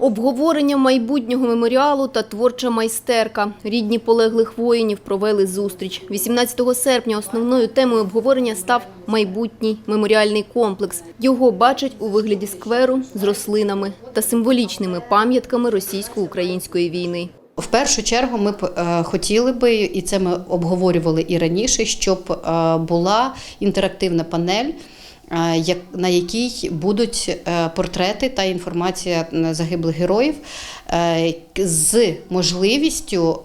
Обговорення майбутнього меморіалу та творча майстерка. Рідні полеглих воїнів провели зустріч. 18 серпня основною темою обговорення став майбутній меморіальний комплекс. Його бачать у вигляді скверу з рослинами та символічними пам'ятками російсько-української війни. В першу чергу ми б е, хотіли би, і це ми обговорювали і раніше, щоб е, була інтерактивна панель. Е, На якій будуть е, портрети та інформація загиблих героїв е, з можливістю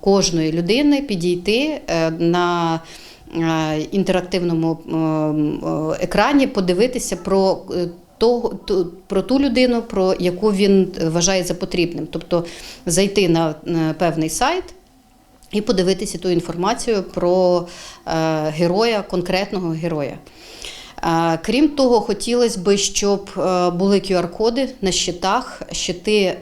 кожної людини підійти на інтерактивному екрані, подивитися про того, про ту людину, про яку він вважає за потрібним. Тобто зайти на певний сайт і подивитися ту інформацію про е, героя, конкретного героя. Крім того, хотілося б, щоб е, були QR-коди на щитах. Щити е,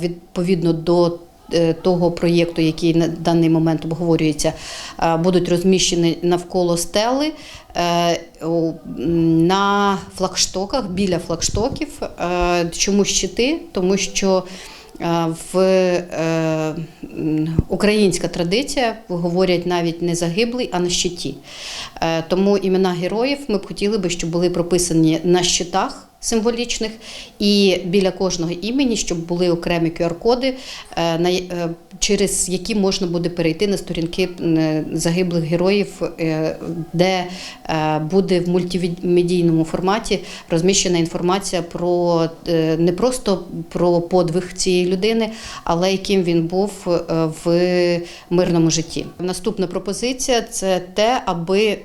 відповідно до е, того проєкту, який на даний момент обговорюється, будуть розміщені навколо стели на флагштоках, біля флагштоків. Чому щити? Тому що в е, українська традиція говорять навіть не загиблий, а на щиті. Е, Тому імена героїв ми б хотіли би, щоб були прописані на щитах символічних, і біля кожного імені, щоб були окремі QR-коди, е, е, через які можна буде перейти на сторінки е, загиблих героїв, де буде в мультимедійному форматі розміщена інформація про не просто про подвиг цієї людини, але яким він був в мирному житті. Наступна пропозиція це те, аби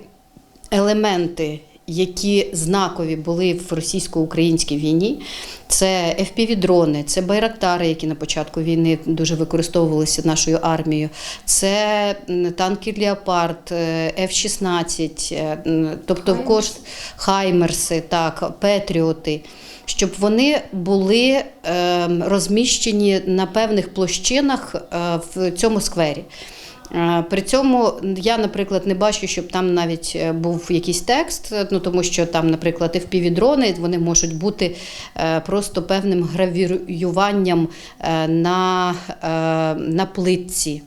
елементи, які знакові були в російсько-українській війні, це FPV-дрони, це байрактари, які на початку війни дуже використовувалися нашою армією, це танки Леопард, е, F-16, е, м, тобто кож... Хаймерси, так, Петріоти. Щоб вони були ем, розміщені на певних площинах е, в цьому сквері. При цьому я, наприклад, не бачу, щоб там навіть е, був якийсь текст, ну тому що там, наприклад, FPV-дрони, вони можуть бути е, просто певним гравіюванням е, на, на плитці.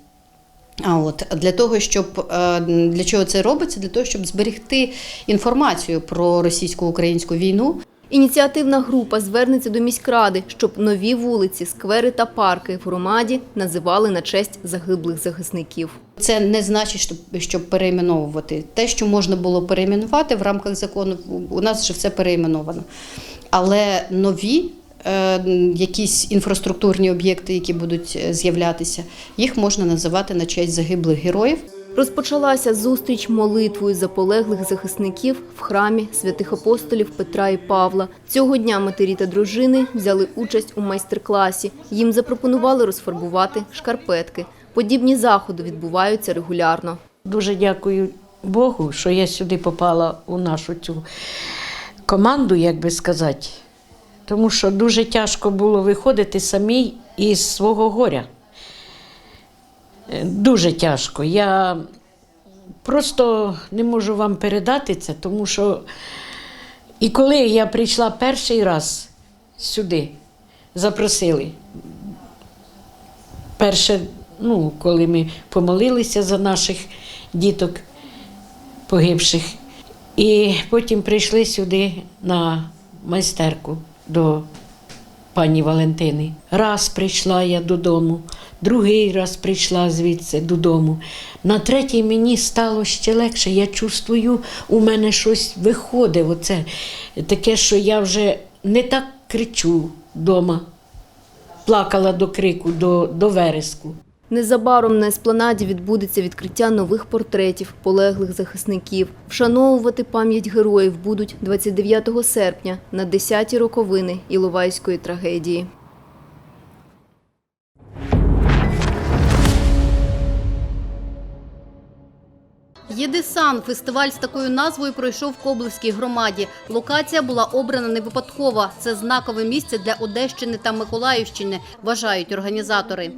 А от для того, щоб для чого це робиться? Для того, щоб зберегти інформацію про російсько-українську війну. Ініціативна група звернеться до міськради, щоб нові вулиці, сквери та парки в громаді називали на честь загиблих захисників. Це не значить, щоб, перейменовувати. Те, що можна було перейменувати в рамках закону, у нас вже все перейменовано. Але нові е, якісь інфраструктурні об'єкти, які будуть е, з'являтися, їх можна називати на честь загиблих героїв. Розпочалася зустріч молитвою за полеглих захисників в храмі святих апостолів Петра і Павла. Цього дня матері та дружини взяли участь у майстер-класі. Їм запропонували розфарбувати шкарпетки. Подібні заходи відбуваються регулярно. Дуже дякую Богу, що я сюди попала у нашу цю команду, як би сказати. Тому що дуже тяжко було виходити самій із свого горя. Дуже тяжко. Я просто не можу вам передати це, тому що і коли я прийшла перший раз сюди, запросили, перше, ну, коли ми помолилися за наших діток погибших, і потім прийшли сюди на майстерку до пані Валентини. Раз прийшла я додому, другий раз прийшла звідси додому. На третій мені стало ще легше. Я чувствую, у мене щось виходить. Оце таке, що я вже не так кричу вдома. Плакала до крику, до, до вереску. Незабаром на еспланаді відбудеться відкриття нових портретів полеглих захисників. Вшановувати пам'ять героїв будуть 29 серпня на 10-ті роковини Іловайської трагедії. Єдисан фестиваль з такою назвою пройшов в Коблевській громаді. Локація була обрана не випадково. Це знакове місце для Одещини та Миколаївщини, вважають організатори.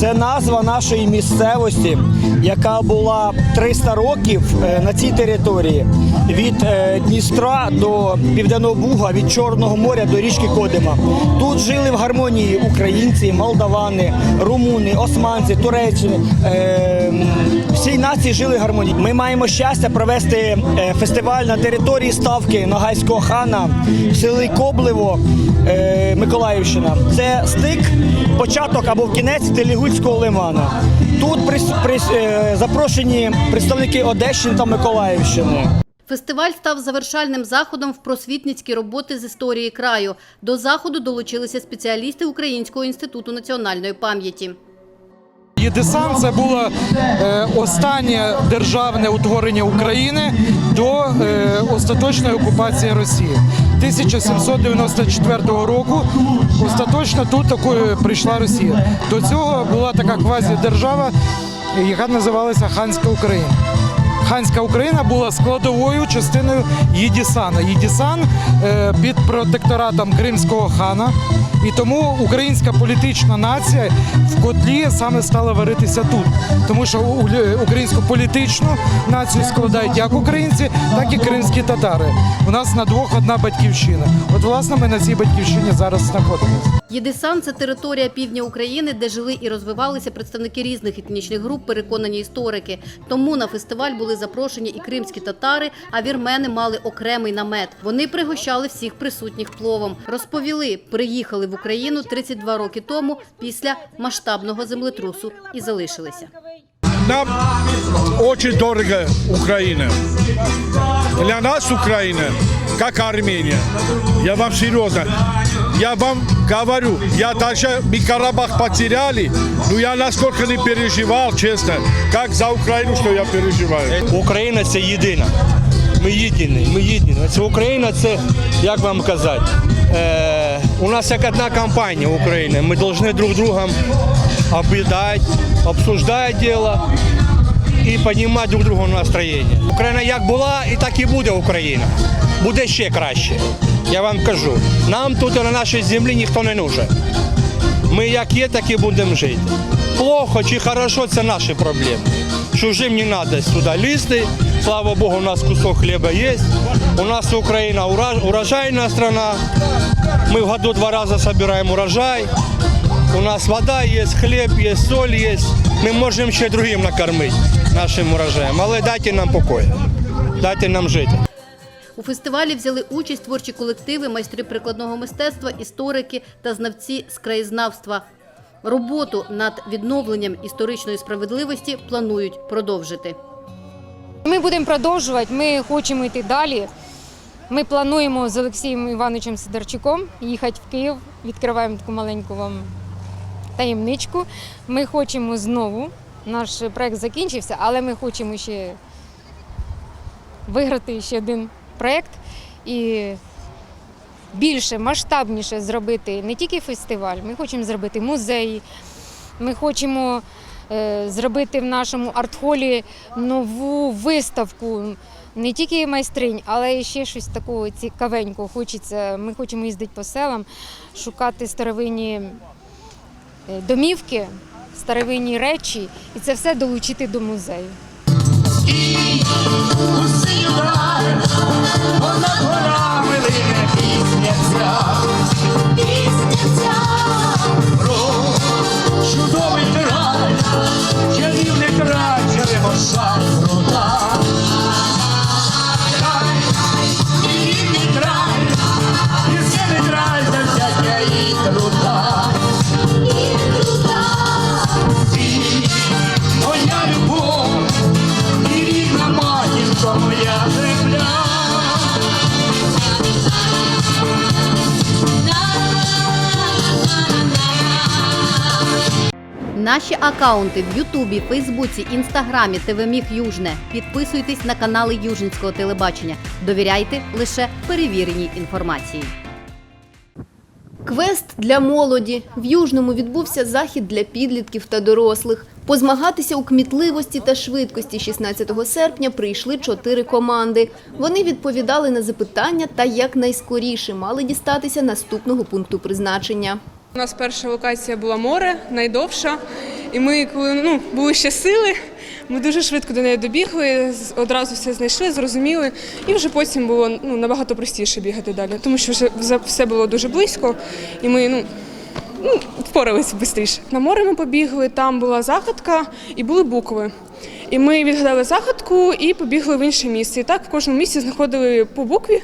Це назва нашої місцевості, яка була 300 років е, на цій території. Від е, Дністра до Південного Буга, від Чорного моря до річки Кодима. Тут жили в гармонії українці, молдавани, румуни, османці, туреччини. Е, всі нації жили в гармонії. Ми маємо щастя провести е, фестиваль на території ставки Ногайського хана в селі Коблево, Миколаївщина. Це стик, початок або кінець Телігульського лимана. Тут прис- е, запрошені представники Одещини та Миколаївщини. Фестиваль став завершальним заходом в просвітницькій роботи з історії краю. До заходу долучилися спеціалісти Українського інституту національної пам'яті. Єдисан це було е, останнє державне утворення України до е, остаточної окупації Росії. 1794 року остаточно тут такою прийшла Росія. До цього була така квазідержава, яка називалася Ханська Україна. Ханська Україна була складовою частиною Єдісана. Єдісан е, під протекторатом Кримського хана. І тому українська політична нація в котлі саме стала варитися тут. Тому що українську політичну націю складають як українці, так і кримські татари. У нас на двох одна батьківщина. От, власне, ми на цій батьківщині зараз знаходимося. Єдисан – це територія півдня України, де жили і розвивалися представники різних етнічних груп, переконані історики. Тому на фестиваль були запрошені і кримські татари, а вірмени мали окремий намет. Вони пригощали всіх присутніх пловом. Розповіли, приїхали в Україну 32 роки тому після масштабного землетрусу і залишилися. Нам очень дорого Украина. Для нас Украина, как Армения. Я вам серьезно. Я вам говорю, я даже мы Карабах потеряли, но я насколько не переживал, честно, как за Украину, что я переживаю. Україна це єдина. Ми єдині, ми єдині. Це Україна, це як вам казати. Е, у нас як одна компанія України. Ми повинні друг другом об'їдати, обсуждати діло І розуміти друг другу настроєння. Україна як була, і так і буде Україна. Буде ще краще. Я вам кажу. Нам тут на нашій землі ніхто не нужен. Ми як є, так і будемо жити. Плохо чи хорошо це наші проблеми. Чужим не треба сюди лізти. Слава Богу, у нас кусок хліба є. У нас Україна урожайна страна. Ми в году два рази збираємо урожай. У нас вода є, хліб є, соль є. Ми можемо ще другим накормити нашим урожаєм. Але дайте нам покой. Дайте нам жити. У фестивалі взяли участь творчі колективи, майстри прикладного мистецтва, історики та знавці з краєзнавства. Роботу над відновленням історичної справедливості планують продовжити. Ми будемо продовжувати, ми хочемо йти далі. Ми плануємо з Олексієм Івановичем Сидорчуком їхати в Київ. Відкриваємо таку маленьку вам таємничку. Ми хочемо знову. Наш проект закінчився, але ми хочемо ще виграти ще один проект і більше, масштабніше зробити не тільки фестиваль, ми хочемо зробити музеї. Ми хочемо е, зробити в нашому арт-холі нову виставку. Не тільки майстринь, але і ще щось такого цікавенького. Хочеться. Ми хочемо їздити по селам, шукати старовинні е, домівки, старовинні речі, і це все долучити до музею. Чудовий Наші акаунти в Ютубі, Фейсбуці, Інстаграмі, ТВ Міг Южне. Підписуйтесь на канали Южницького телебачення. Довіряйте лише перевіреній інформації. Квест для молоді. В Южному відбувся захід для підлітків та дорослих. Позмагатися у кмітливості та швидкості 16 серпня прийшли чотири команди. Вони відповідали на запитання та якнайскоріше мали дістатися наступного пункту призначення. У нас перша локація була море, найдовша. І ми, коли ну, були ще сили, ми дуже швидко до неї добігли, одразу все знайшли, зрозуміли. І вже потім було ну, набагато простіше бігати далі, тому що вже все було дуже близько, і ми ну, ну, впоралися швидше. На море ми побігли, там була загадка і були букви. І ми відгадали загадку і побігли в інше місце. І так в кожному місці знаходили по букві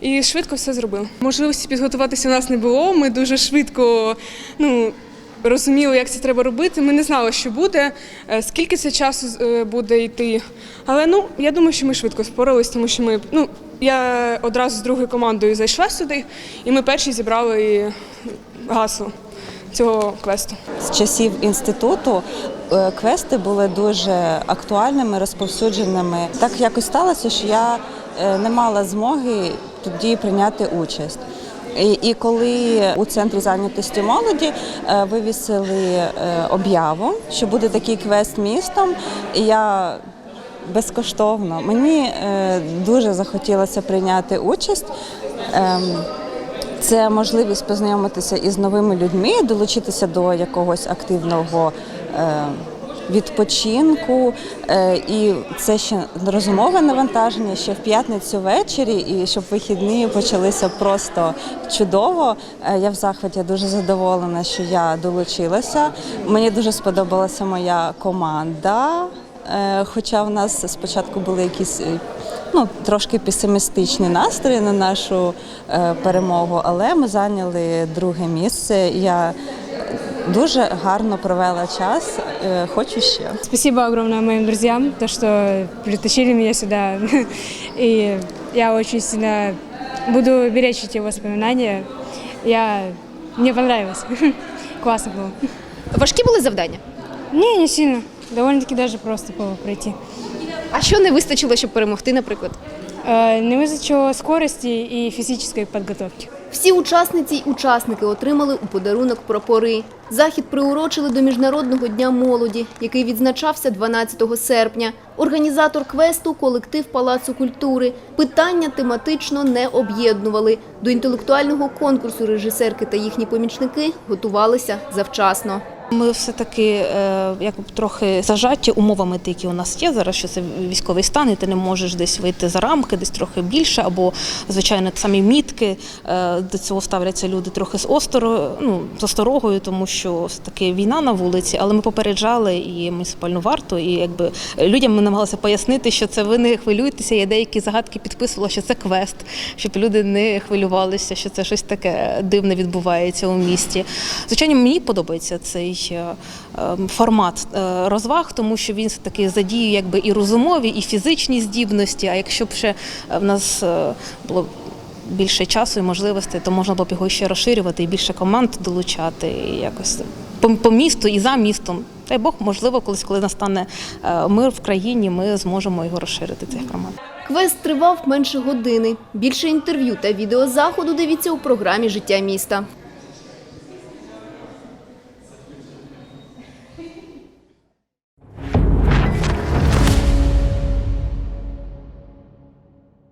і швидко все зробили. Можливості підготуватися у нас не було. Ми дуже швидко ну, розуміли, як це треба робити. Ми не знали, що буде, е, скільки це часу е, буде йти. Але ну, я думаю, що ми швидко впоралися, тому що ми. Ну, я одразу з другою командою зайшла сюди, і ми перші зібрали гасло цього квесту. З часів інституту е, квести були дуже актуальними, розповсюдженими. Так якось сталося, що я е, не мала змоги тоді прийняти участь. І, коли у центрі зайнятості молоді е, вивісили об'яву, що буде такий квест містом, я безкоштовно мені е, дуже захотілося прийняти участь. Ем, це можливість познайомитися із новими людьми, долучитися до якогось активного е, відпочинку. Е, і це ще розумове навантаження ще в п'ятницю ввечері, і щоб вихідні почалися просто чудово. Я в захваті дуже задоволена, що я долучилася. Мені дуже сподобалася моя команда. Е, Хоча в нас спочатку були якісь е, ну, трошки песимістичні настрої на нашу е, перемогу, але ми зайняли друге місце. Я дуже гарно провела час, хочу ще. Спасибо огромное моим друзьям, то, что притащили меня сюда. И я очень сильно буду беречь эти воспоминания. Я... Мне понравилось. Классно было. Важкі були завдання? Не, не сильно Довольно-таки даже просто было пройти. А що не вистачило, щоб перемогти, наприклад? Э, Не вызначило скорости и физической подготовки. Всі учасниці й учасники отримали у подарунок прапори. Захід приурочили до Міжнародного дня молоді, який відзначався 12 серпня. Організатор квесту – колектив Палацу культури. Питання тематично не об'єднували. До інтелектуального конкурсу режисерки та їхні помічники готувалися завчасно. Ми все-таки е, як трохи зажаті умовами, які у нас є зараз, що це військовий стан, і ти не можеш десь вийти за рамки, десь трохи більше, або звичайно самі мітки е, до цього ставляться люди трохи з осторо, ну з осторогою, тому що все таки війна на вулиці. Але ми попереджали і муніципальну варту, і якби людям ми намагалися пояснити, що це ви не хвилюйтеся. Я деякі загадки підписувала, що це квест, щоб люди не хвилювалися, що це щось таке дивне відбувається у місті. Звичайно, мені подобається цей е, е, формат е, розваг, тому що він таки задіює якби і розумові, і фізичні здібності. А якщо б ще е, в нас було більше часу і можливостей, то можна було б його ще розширювати і більше команд долучати, і якось по, місту і за містом. Дай Бог, можливо, колись, коли настане мир в країні, ми зможемо його розширити цей формат. Квест тривав менше години. Більше інтерв'ю та відео заходу дивіться у програмі Життя міста.